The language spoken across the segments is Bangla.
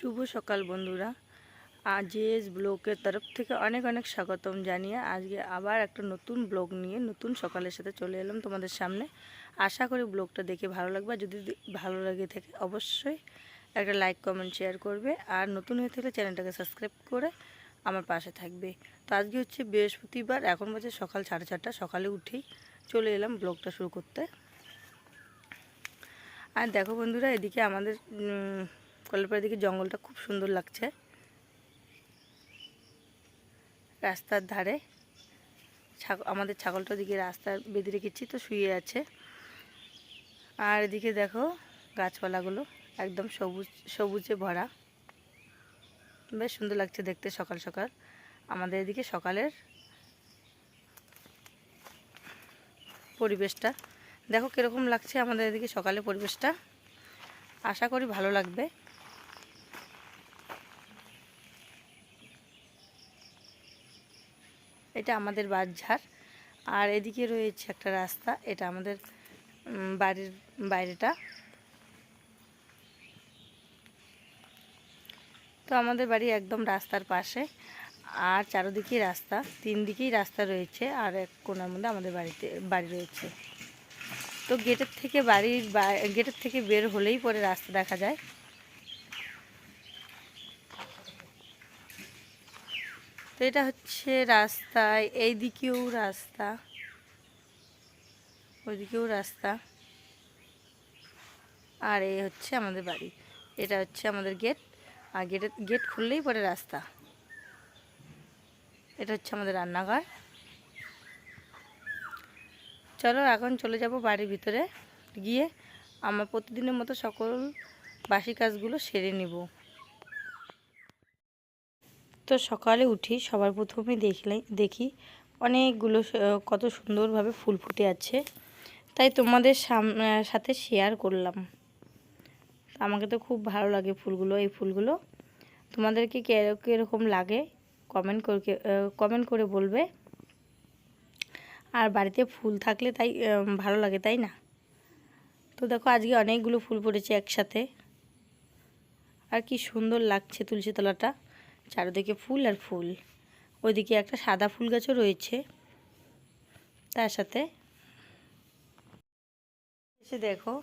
শুভ সকাল বন্ধুরা। আজ এস ব্লগের তরফ থেকে অনেক অনেক স্বাগতম জানিয়ে আজকে আবার একটা নতুন ব্লগ নিয়ে নতুন সকালের সাথে চলে এলাম তোমাদের সামনে। আশা করি ব্লগটা দেখে ভালো লাগবে। যদি ভালো লাগে থাকে অবশ্যই একটা লাইক, কমেন্ট, শেয়ার করবে। আর নতুন হয়ে থাকলে চ্যানেলটাকে সাবস্ক্রাইব করে আমার পাশে থাকবে। তো আজকে হচ্ছে বৃহস্পতিবার, এখন বাজে সকাল সাড়ে চারটা। সকালে উঠেই চলে এলাম ব্লগটা শুরু করতে। আর দেখো বন্ধুরা, এদিকে আমাদের উম, কলেরপাড়ের দিকে জঙ্গলটা খুব সুন্দর লাগছে। রাস্তার ধারে আমাদের ছাগলটা দিকে রাস্তার বেঁধে রেখেছি তো শুয়ে আছে। আর এদিকে দেখো গাছপালাগুলো একদম সবুজ সবুজে ভরা। বেশ সুন্দর লাগছে দেখতে সকাল সকাল। আমাদের এদিকে সকালের পরিবেশটা। দেখো কীরকম লাগছে আমাদের এদিকে সকালের পরিবেশটা। আশা করি ভালো লাগবে। এটা আমাদের বাঁশঝাড়। আর এদিকে রয়েছে একটা রাস্তা, এটা আমাদের বাড়ির বাইরেটা। তো আমাদের বাড়ি একদম রাস্তার পাশে, আর চারোদিকেই রাস্তা তিন দিকেই রাস্তা রয়েছে, আর এক কোনার মধ্যে আমাদের বাড়িতে, বাড়ি রয়েছে। তো গেটের থেকে বাড়ির গেটের থেকে বের হলেই পরে রাস্তা দেখা যায়। তো এটা হচ্ছে রাস্তা এই দিকেও রাস্তা, ওইদিকেও রাস্তা। আর এই হচ্ছে আমাদের বাড়ি, এটা হচ্ছে আমাদের গেট, আর গেটের গেট খুললেই পরে রাস্তা। এটা হচ্ছে আমাদের রান্নাঘর। চলো এখন চলে যাব বাড়ির ভিতরে, গিয়ে আমার প্রতিদিনের মতো সকল বাসি কাজগুলো সেরে নিব। তো সকালে উঠি, সবার প্রথমে দেখলে, দেখি অনেকগুলো কত সুন্দরভাবে ফুল ফুটে আছে। তাই তোমাদের সাথে শেয়ার করলাম। আমাকে তো খুব ভালো লাগে ফুলগুলো, এই ফুলগুলো। তোমাদেরকে কীরকম লাগে কমেন্ট করে কমেন্ট করে বলবে। আর বাড়িতে ফুল থাকলে তাই ভালো লাগে, তাই না? তো দেখো, আজকে অনেকগুলো ফুল পড়েছে একসাথে। আর কি সুন্দর লাগছে তুলসী তলাটা। চারিদিকে ফুল আর ফুল। ওইদিকে একটা সাদা ফুল গাছও রয়েছে। তার সাথে এসে দেখো,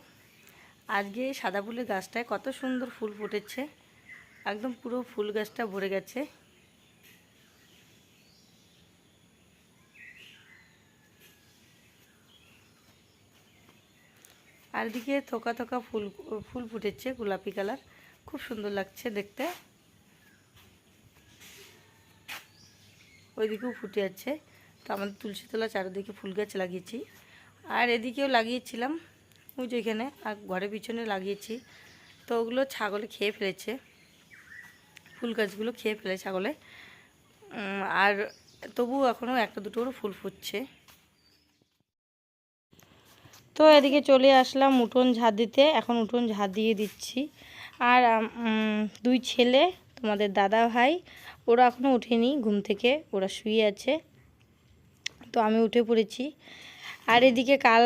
আজকে সাদা ফুলের গাছটায় কত সুন্দর ফুল ফুটেছে। একদম পুরো ফুল গাছটা ভরে গেছে। আর এদিকে থোকা থোকা ফুল ফুল ফুটেছে গোলাপি কালার। খুব সুন্দর লাগছে দেখতে। ওইদিকেও ফুটে আছে। তো আমাদের তুলসী তুলসীতলা চারিদিকে ফুল গাছ লাগিয়েছি। আর এদিকেও লাগিয়েছিলাম, ওই যে এখানে, আর ঘরের পিছনে লাগিয়েছি। তো ওগুলো ছাগলে খেয়ে ফেলেছে। ফুল গাছগুলো খেয়ে ফেলে ছাগলে। আর তবুও এখনও একটা দুটো করে ফুল ফুটছে। তো এদিকে চলে আসলাম উঠোন ঝাড় দিতে। এখন উঠোন ঝাড় দিয়ে দিচ্ছি। আর দুই ছেলে, তোমাদের দাদা ভাই ওরা এখনও ওঠেনি, ঘুম থেকে ওরা শুয়ে আছে। তো আমি উঠে পড়েছি। আর এদিকে কাল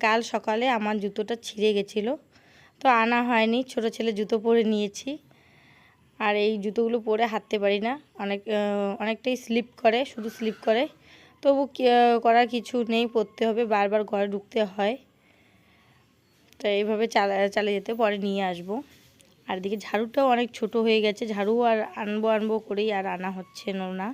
কাল সকালে আমার জুতোটা ছিঁড়ে গেছিল। তো আনা হয়নি, ছোট ছেলে জুতো পরে নিয়েছি। আর এই জুতোগুলো পরে হাঁটতে পারি না। অনেক অনেকটাই স্লিপ করে, শুধু স্লিপ করে। তবু করার কিছু নেই, পরতে হবে, বারবার ঘরে ঢুকতে হয়। তো এইভাবে চালা, চালিয়ে যেতে, পরে নিয়ে আসব। আর এদিকে ঝাড়ুটাও অনেক ছোট হয়ে গেছে। ঝাড়ু আর আনব আনব করেই আর আনা হচ্ছে না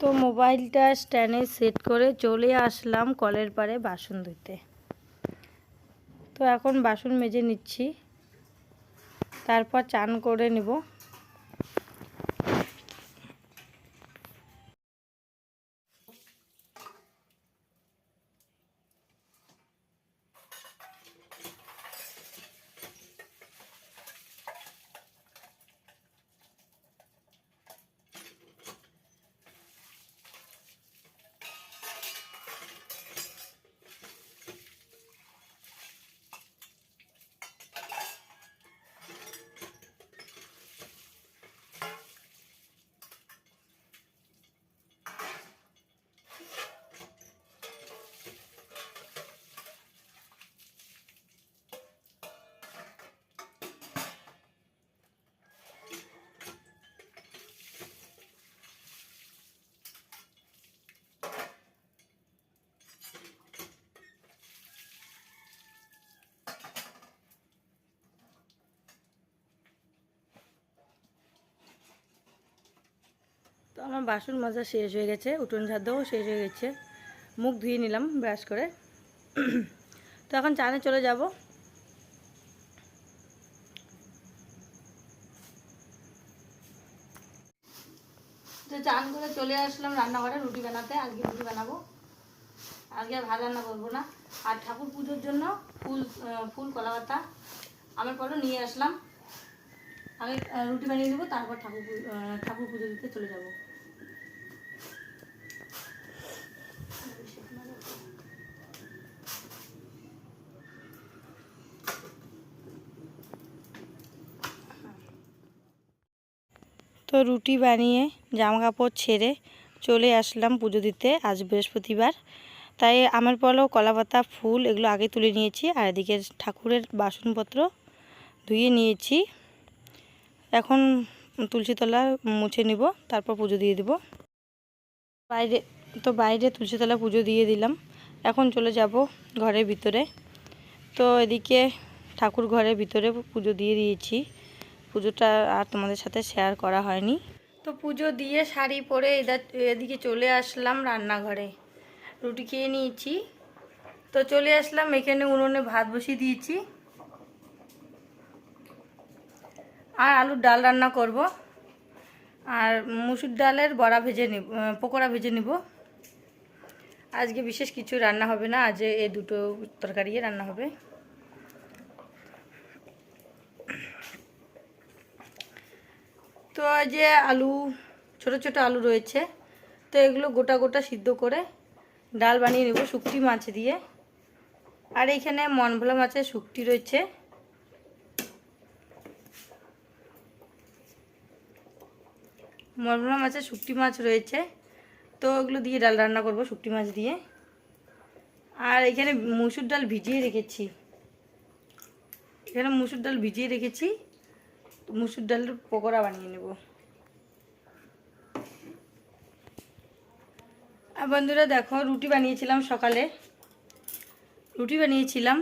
তো মোবাইলটা স্ট্যান্ডে সেট করে চলে আসলাম কলের পাড়ে বাসন ধুতে। তো এখন বাসন মেজে নিচ্ছি। তারপর চান করে নেব। আমার বাসন মাজা শেষ হয়ে গেছে উঠোন ঝাড় শেষ হয়ে গেছে। মুখ ধুয়ে নিলাম ব্রাশ করে। তো এখন চানে চলে যাব। তো চান করে চলে আসলাম রান্নাঘরে রুটি বানাতে আজকে রুটি বানাবো। আজকে ভাত রান্না করব না। আর ঠাকুর পুজোর জন্য ফুল ফুল কলা পাতা আমার পরে নিয়ে আসলাম। আহ, রুটি বানিয়ে নেব তারপর ঠাকুর ঠাকুর পুজো দিতে চলে যাব। তো রুটি বানিয়ে জামা কাপড় ছেড়ে চলে আসলাম পুজো দিতে আজ বৃহস্পতিবার। তাই আমার পরেও কলা পাতা ফুল এগুলো আগে তুলে নিয়েছি আর এদিকে ঠাকুরের বাসনপত্র ধুয়ে নিয়েছি। এখন তুলসীতলা মুছে নিব, তারপর পুজো দিয়ে দিব। বাইরে তো বাইরে তুলসীতলা পুজো দিয়ে দিলাম। এখন চলে যাব ঘরের ভিতরে। তো এদিকে ঠাকুর ঘরের ভিতরে পুজো দিয়ে দিয়েছি। পুজোটা আর তোমাদের সাথে শেয়ার করা হয়নি। তো পুজো দিয়ে শাড়ি পরে এদা- এদিকে চলে আসলাম রান্নাঘরে। রুটি খেয়ে নিয়েছি। তো চলে আসলাম, এখানে উনুনে ভাত বসিয়ে দিয়েছি। আর আলুর ডাল রান্না করব। আর মুসুর ডালের বড়া ভেজে নিব পকোড়া ভেজে নিব। আজকে বিশেষ কিছু রান্না হবে না, আজ এ দুটো তরকারি রান্না হবে। তো যে আলু, ছোট ছোট আলু রয়েছে, তো এগুলো গোটা গোটা সিদ্ধ করে ডাল বানিয়ে নেব শুকটি মাছ দিয়ে। আর এইখানে মনভোলা মাছের শুকটি রয়েছে। মনভোলা মাছের শুকটি মাছ রয়েছে, তো ওগুলো দিয়ে ডাল রান্না করব শুকটি মাছ দিয়ে। আর এখানে মুসুর ডাল ভিজিয়ে রেখেছি। এখানে মুসুর ডাল ভিজিয়ে রেখেছি। মুসুর ডালের পকোড়া বানিয়ে নেব। আর বন্ধুরা দেখো, রুটি বানিয়েছিলাম সকালে। রুটি বানিয়েছিলাম।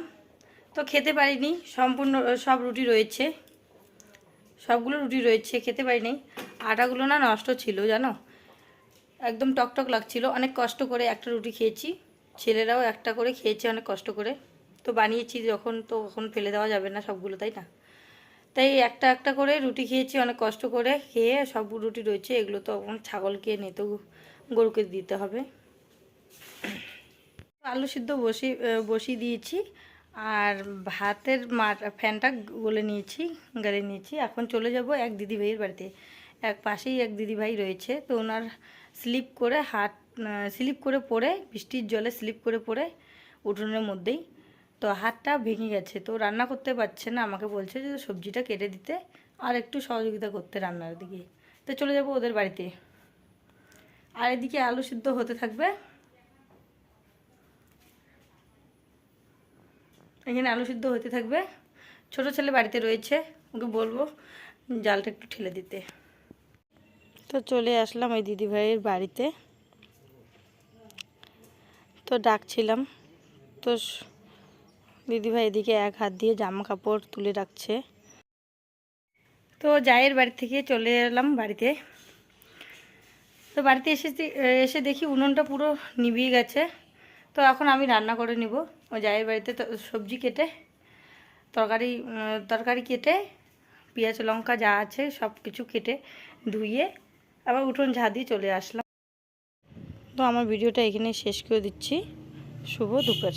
তো খেতে পারিনি, সম্পূর্ণ সব রুটি রয়েছে। সবগুলো রুটি রয়েছে, খেতে পারিনি। আটাগুলো না নষ্ট ছিল, জানো? একদম টকটক লাগছিল, অনেক কষ্ট করে একটা রুটি খেয়েছি। ছেলেরাও একটা করে খেয়েছে, অনেক কষ্ট করে। তো বানিয়েছি, যখন তো কখন ফেলে দেওয়া যাবে না সবগুলো, তাই না? তাই একটা একটা করে রুটি খেয়েছি, অনেক কষ্ট করে খেয়ে সব রুটি রয়েছে, এগুলো তো ছাগলকে নিয়ে তো গরুকে দিতে হবে। আলু সিদ্ধ বসি বসিয়ে দিয়েছি, আর ভাতের মার, ফ্যানটা গলে নিয়েছি, গালে নিয়েছি, এখন চলে যাব এক দিদি ভাইয়ের বাড়িতে। এক পাশেই এক দিদি ভাই রয়েছে, তো ওনার স্লিপ করে হাত স্লিপ করে পড়ে, বৃষ্টির জলে স্লিপ করে পড়ে উঠোনের মধ্যেই। তো হাতটা ভেঙে গেছে। তো রান্না করতে পারছে না। আমাকে বলছে যে সবজিটা কেটে দিতে আর একটু সহযোগিতা করতে রান্নার দিকে। তো চলে যাব ওদের বাড়িতে। আর এদিকে আলু সিদ্ধ হতে থাকবে। এখানে আলু সিদ্ধ হতে থাকবে। ছোট ছেলে বাড়িতে রয়েছে। ওকে বলব জালটা একটু ঠেলে দিতে। তো চলে আসলাম ওই দিদিভাইয়ের বাড়িতে। তো ডাকছিলাম। তো দিদিভাই এদিকে এক হাত দিয়ে জামা কাপড় তুলে রাখছে। তো জায়ের বাড়ি থেকে চলে এলাম বাড়িতে। তো বাড়িতে এসে এসে দেখি উনুনটা পুরো নিভিয়ে গেছে। তো এখন আমি রান্না করে নিব। ও জায়ের বাড়িতে সবজি কেটে, তরকারি তরকারি কেটে, পেঁয়াজ, লঙ্কা যা আছে সব কিছু কেটে ধুয়ে আবার উঠোন ঝাঁ দিয়ে চলে আসলাম। তো আমার ভিডিওটা এখানে শেষ করে দিচ্ছি। শুভ দুপুর।